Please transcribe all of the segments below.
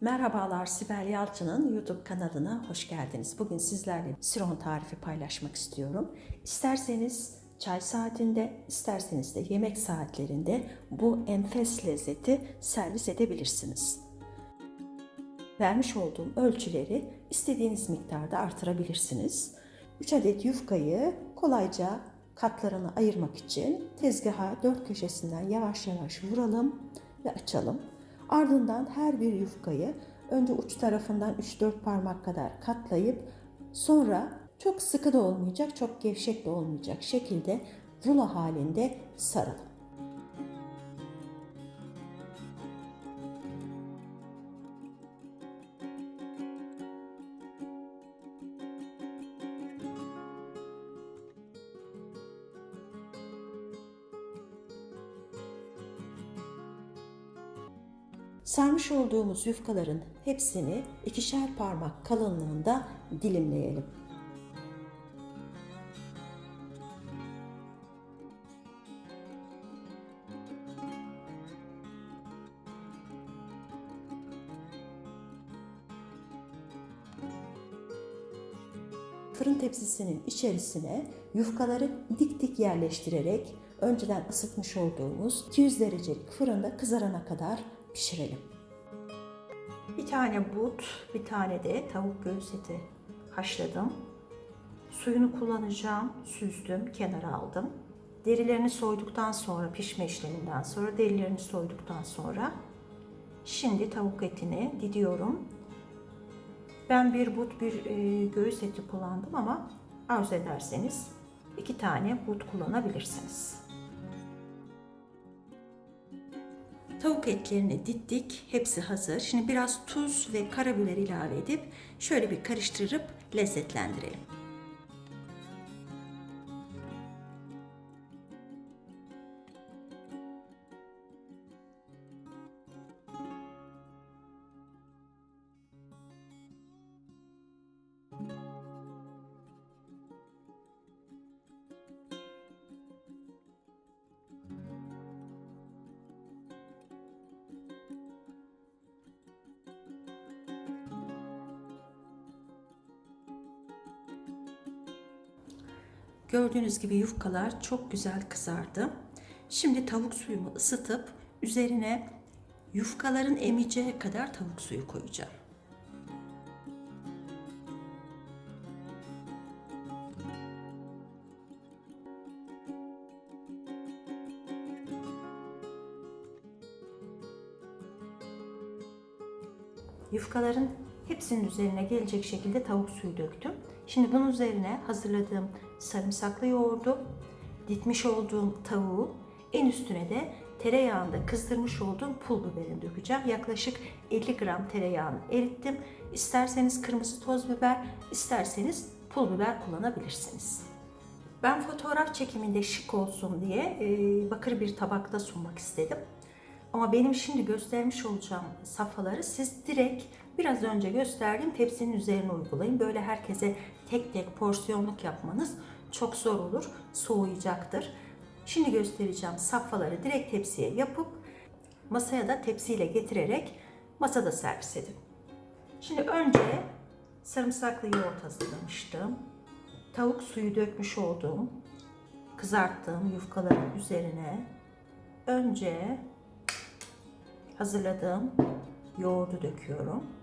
Merhabalar Sibel Yalçın'ın YouTube kanalına hoş geldiniz. Bugün sizlerle siron tarifi paylaşmak istiyorum. İsterseniz çay saatinde, isterseniz de yemek saatlerinde bu enfes lezzeti servis edebilirsiniz. Vermiş olduğum ölçüleri istediğiniz miktarda artırabilirsiniz. 3 adet yufkayı kolayca katlarını ayırmak için tezgaha dört köşesinden yavaş yavaş vuralım ve açalım. Ardından her bir yufkayı önce uç tarafından 3-4 parmak kadar katlayıp sonra çok sıkı da olmayacak, çok gevşek de olmayacak şekilde rulo halinde saralım. Sarmış olduğumuz yufkaların hepsini ikişer parmak kalınlığında dilimleyelim. Fırın tepsisinin içerisine yufkaları dik dik yerleştirerek önceden ısıtmış olduğumuz 200 derecelik fırında kızarana kadar pişirelim. Bir tane but, bir tane de tavuk göğüs eti haşladım. Suyunu kullanacağım, süzdüm, kenara aldım. Derilerini soyduktan sonra, pişme işleminden sonra, derilerini soyduktan sonra şimdi tavuk etini didiyorum. Ben bir but, bir e, göğüs eti kullandım ama arzu ederseniz iki tane but kullanabilirsiniz. Tavuk etlerini dittik. Hepsi hazır. Şimdi biraz tuz ve karabiber ilave edip şöyle bir karıştırıp lezzetlendirelim. Gördüğünüz gibi yufkalar çok güzel kızardı. Şimdi tavuk suyumu ısıtıp üzerine yufkaların emeceği kadar tavuk suyu koyacağım. Yufkaların hepsinin üzerine gelecek şekilde tavuk suyu döktüm. Şimdi bunun üzerine hazırladığım sarımsaklı yoğurdu, ditmiş olduğum tavuğu, en üstüne de tereyağında kızdırmış olduğum pul biberini dökeceğim. Yaklaşık 50 gram tereyağını erittim. İsterseniz kırmızı toz biber, isterseniz pul biber kullanabilirsiniz. Ben fotoğraf çekiminde şık olsun diye e, bakır bir tabakta sunmak istedim. Ama benim şimdi göstermiş olacağım safhaları siz direkt biraz önce gösterdiğim tepsinin üzerine uygulayın. Böyle herkese tek tek porsiyonluk yapmanız çok zor olur, soğuyacaktır. Şimdi göstereceğim safhaları direkt tepsiye yapıp masaya da tepsiyle getirerek masada servis edin. Şimdi önce sarımsaklı yoğurt hazırlamıştım. Tavuk suyu dökmüş olduğum kızarttığım yufkaların üzerine önce hazırladığım yoğurdu döküyorum.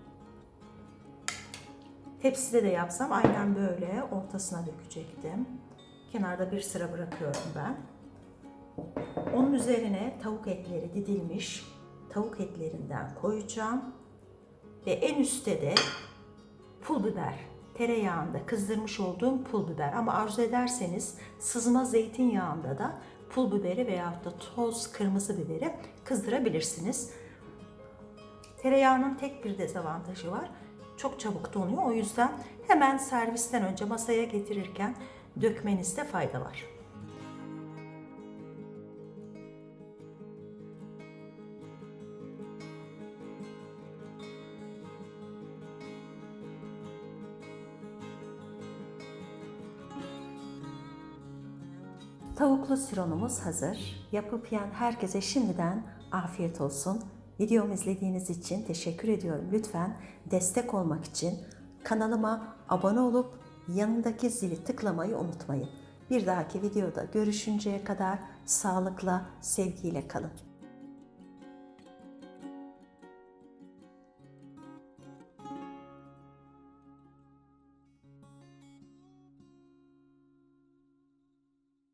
Tepside de yapsam aynen böyle ortasına dökecektim. Kenarda bir sıra bırakıyorum ben. Onun üzerine tavuk etleri didilmiş tavuk etlerinden koyacağım. Ve en üstte de pul biber, tereyağında kızdırmış olduğum pul biber. Ama arzu ederseniz sızma zeytinyağında da pul biberi veyahut da toz kırmızı biberi kızdırabilirsiniz. Tereyağının tek bir dezavantajı var. Çok çabuk donuyor. O yüzden hemen servisten önce masaya getirirken dökmenizde fayda var. Tavuklu sironumuz hazır. Yapıp yiyen herkese şimdiden afiyet olsun. Videomu izlediğiniz için teşekkür ediyorum. Lütfen destek olmak için kanalıma abone olup yanındaki zili tıklamayı unutmayın. Bir dahaki videoda görüşünceye kadar sağlıkla, sevgiyle kalın.